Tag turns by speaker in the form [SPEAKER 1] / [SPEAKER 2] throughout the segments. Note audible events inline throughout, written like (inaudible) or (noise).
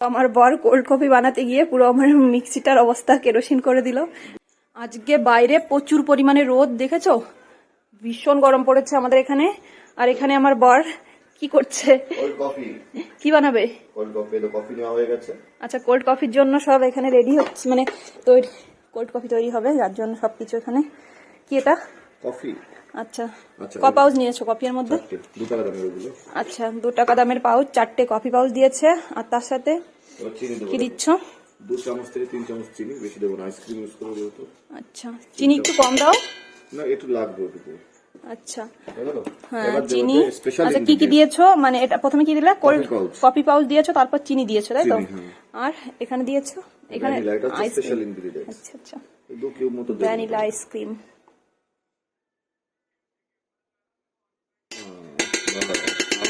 [SPEAKER 1] আমার বর cold coffee বানাতে গিয়ে পুরো আমার মিক্সিটার অবস্থা কেরোসিন করে দিল। আজকে বাইরে প্রচুর পরিমাণে রোদ দেখেছ? ভীষণ গরম পড়েছে আমাদের এখানে। আর এখানে আমার বর কি করছে? কি বানাবে?
[SPEAKER 2] কোল্ড কফি তো কফি নেওয়া হয়ে গেছে।
[SPEAKER 1] আচ্ছা কোল্ড কফির জন্য সব এখানে রেডি হচ্ছে মানে তৈরি কোল্ড কফি তৈরি হবে যার জন্য সবকিছু এখানে। কি এটা?
[SPEAKER 2] কফি।
[SPEAKER 1] আচ্ছা।
[SPEAKER 2] আচ্ছা।
[SPEAKER 1] ক পাউচ নিয়েছো কফির মধ্যে?
[SPEAKER 2] দু টাকা দামের ওগুলো।
[SPEAKER 1] আচ্ছা দু টাকা দামের পাউচ চারটে কফি পাউচ দিয়েছে আর তার সাথে
[SPEAKER 2] এবার চিনি
[SPEAKER 1] কি দিচ্ছ?
[SPEAKER 2] দু চামচ থেকে তিন চামচ চিনি বেশি দেবো না আইসক্রিম ইউজ করে দেবো
[SPEAKER 1] আচ্ছা চিনি একটু কম দাও।
[SPEAKER 2] না একটু লাগবে ওটুকু
[SPEAKER 1] আচ্ছা।
[SPEAKER 2] হ্যাঁ
[SPEAKER 1] চিনি। আচ্ছা কি কি দিয়েছ? মানে এটা প্রথমে কি দিলে? কোল্ড কফি পাউচ দিয়েছ তারপর চিনি দিয়েছ তাই তো?
[SPEAKER 2] হ্যাঁ।
[SPEAKER 1] আর এখানে দিয়েছ? এখানে আইসক্রিম আচ্ছা আচ্ছা। ভ্যানিলা আইসক্রিম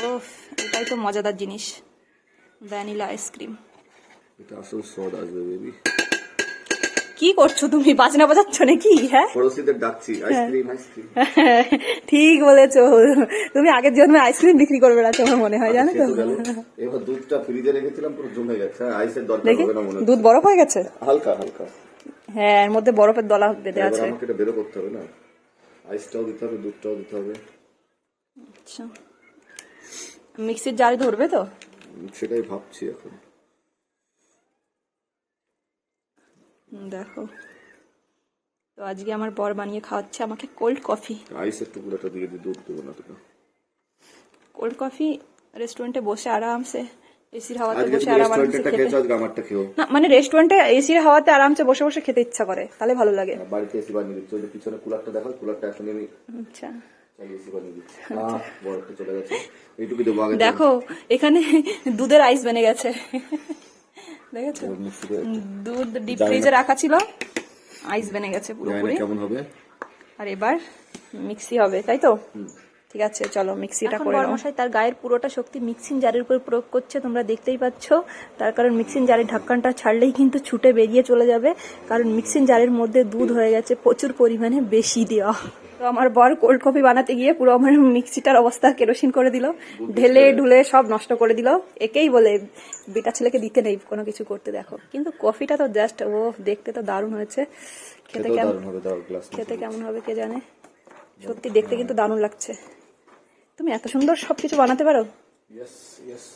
[SPEAKER 1] ও এটাই তো মজাদার জিনিস। ভ্যানিলা আইসক্রিম
[SPEAKER 2] এটা আসল আসবে বেবি
[SPEAKER 1] কি করছ তুমি? বাজনা বাজাচ্ছ নাকি? হ্যাঁ?
[SPEAKER 2] পড়োশিদের ডাকছি আইসক্রিম আইসক্রিম (laughs)
[SPEAKER 1] ঠিক বলেছ। তুমি আগের জন্মে আইসক্রিম বিক্রি করবে না তোমার মনে হয় জানো তো?
[SPEAKER 2] এবার দুধটা ফ্রিজে রেখেছিলাম পুরো জমে গেছে। হ্যাঁ, আইসের দরকার হবে না মনে
[SPEAKER 1] দুধ বরফ হয়ে গেছে?
[SPEAKER 2] হালকা হালকা।
[SPEAKER 1] হ্যাঁ এর মধ্যে বরফের দলা বেঁধে আছে।
[SPEAKER 2] আমাকে এটা বেরো করতে হবে না? আইসটাও দিতে হবে দুধটাও দিতে হবে।
[SPEAKER 1] আচ্ছা। মিক্সির জারে ধরবে তো?
[SPEAKER 2] সেটাই ভাবছি এখন।
[SPEAKER 1] দেখো। তো আজকে আমার বর বানিয়ে খাওয়াচ্ছে আমাকে কোল্ড কফি
[SPEAKER 2] আইসের টুকরোটা দিয়ে দিই দুধ দেবো না তোকে।
[SPEAKER 1] কোল্ড কফি রেস্টুরেন্টে বসে আরামসে এসির হাওয়াতে বসে আরামসে খেতে। না মানে রেস্টুরেন্টে এসির হাওয়াতে আরামসে বসে বসে খেতে ইচ্ছা করে তাহলে ভালো লাগে।
[SPEAKER 2] বাড়িতে এসি বানিয়ে দিচ্ছি পিছনে কুলারটা দেখো কুলারটা এখন আমি
[SPEAKER 1] আচ্ছা। দেখো এখানে দুধের আইস বেনে গেছে। দেখেছ? দুধ ডিপ ফ্রিজে রাখা ছিল। আইস বেনে গেছে পুরোপুরি।
[SPEAKER 2] কেমন হবে।
[SPEAKER 1] আর এবার মিক্সি হবে তাই তো? ঠিক আছে চলো মিক্সিটা করে মশাই তার গায়ের পুরোটা শক্তি মিক্সিং জারের উপর প্রয়োগ করছে তোমরা দেখতেই পাচ্ছ। তার কারণ মিক্সিং জারের ঢাক্কানটা ছাড়লেই কিন্তু ছুটে বেরিয়ে চলে যাবে। কারণ মিক্সিং জারের মধ্যে দুধ হয়ে গেছে প্রচুর পরিমাণে বেশি দেওয়া। তো আমার বর কোল্ড কফি বানাতে গিয়ে পুরো আমার মিক্সিটার অবস্থা কেরোসিন করে দিল ঢেলে ঢুলে সব নষ্ট করে দিল। একেই বলে বেটা ছেলেকে দিতে নেই কোনো কিছু করতে দেখো। কিন্তু কফিটা তো জাস্ট ও দেখতে তো দারুণ হয়েছে। খেতে কেমন
[SPEAKER 2] হবে
[SPEAKER 1] খেতে কেমন হবে কে জানে? সত্যি দেখতে কিন্তু দারুণ লাগছে। তুমি এত সুন্দর সবকিছু বানাতে পারো?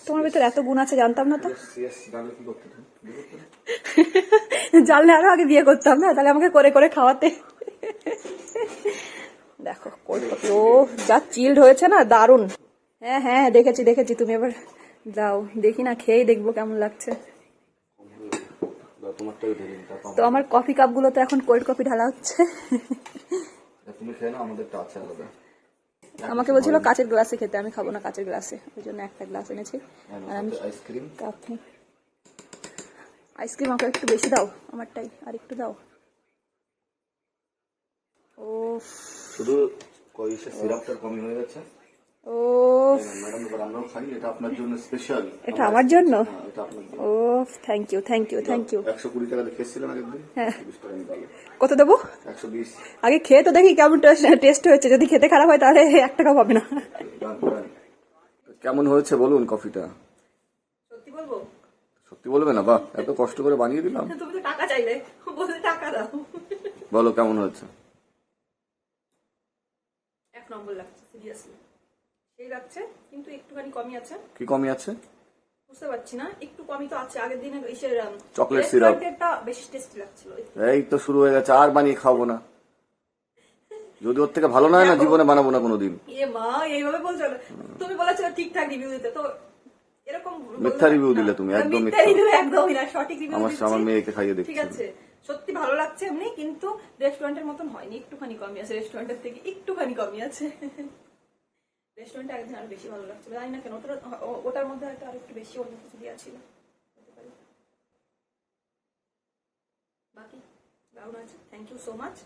[SPEAKER 1] তোমার ভিতরে এত গুণ আছে জানতাম না তো।
[SPEAKER 2] জানলে
[SPEAKER 1] আরও আগে বিয়ে করতাম না তাহলে আমাকে করে করে খাওয়াতে। ও যা চিল্ড হয়েছে না দারুণ। হ্যাঁ হ্যাঁ দেখেছি দেখেছি তুমি এবার যাও দেখি না খেয়েই দেখব কেমন লাগছে। তো আমার কফি কাপগুলো তো এখন কোল্ড কফি ঢালা হচ্ছে। আমাকে বলছিল কাচের গ্লাসে খেতে আমি খাব না কাচের গ্লাসে ওই জন্য একটা গ্লাস এনেছি। আর আমি
[SPEAKER 2] আইসক্রিম
[SPEAKER 1] আইসক্রিম আমাকে একটু বেশি দাও আমারটাই আর একটু দাও। ও
[SPEAKER 2] শুধু কইসে সিরাপটার কমই হয়ে গেছে।
[SPEAKER 1] ও
[SPEAKER 2] ম্যাডাম এবার আমরাও খাই এটা আপনার জন্য স্পেশাল
[SPEAKER 1] এটা আমার জন্য? ও thank you thank you thank you
[SPEAKER 2] একশো কুড়ি টাকা একদিন
[SPEAKER 1] হ্যাঁ। কত দেবো?
[SPEAKER 2] একশো বিশ।
[SPEAKER 1] আগে খেয়ে তো দেখি কেমন টেস্ট হয়েছে। যদি খেতে খারাপ হয় তাহলে এক টাকা পাবে না।
[SPEAKER 2] কেমন হয়েছে বলুন কফিটা?
[SPEAKER 1] সত্যি বলব?
[SPEAKER 2] সত্যি বলবে না? বাহ এত কষ্ট করে বানিয়ে দিলাম।
[SPEAKER 1] তুমি তো টাকা চাইলে। বলতে টাকা দাও।
[SPEAKER 2] বলো কেমন হয়েছে?
[SPEAKER 1] এক নম্বর লাগছে সিরিয়াসলি সেই লাগছে কিন্তু একটুখানি কমই আছে।
[SPEAKER 2] কি কমই আছে?
[SPEAKER 1] বুঝতে পারছি না একটু কমই তো আছে। আগের দিনে
[SPEAKER 2] Chocolate syrup।
[SPEAKER 1] রেস্টুরেন্টেরটা বেশি টেস্টি লাগছিল।
[SPEAKER 2] এই তো শুরু হয়ে গেছে আর বানিয়ে খাব না। যদি ওর থেকে ভালো না হয় না জীবনে বানাবো না কোনোদিন।
[SPEAKER 1] এ মা এইভাবে বলছো তুমি বলেছ ঠিকঠাক রিভিউ দিতে তো এরকম
[SPEAKER 2] মিথ্যা রিভিউ দিলে তুমি, একদম
[SPEAKER 1] মিথ্যা। রিভিউ একদমই না সঠিক রিভিউ
[SPEAKER 2] আমার আমার মেয়েকে খাইয়ে
[SPEAKER 1] ঠিক আছে। সত্যি ভালো লাগছে এমনি, কিন্তু রেস্টুরেন্টের মতন হয়নি, একটুখানি কমই আছে রেস্টুরেন্টের থেকে একটুখানি কমই আছে। রেস্টুরেন্টে একদিন আরও বেশি ভালো লাগছে জানি না কেন, ওটা ওটার মধ্যে হয়তো আরও একটু বেশি অন্য কিছু দেওয়া ছিল। বাকি? দারুণ আছে? Thank you so much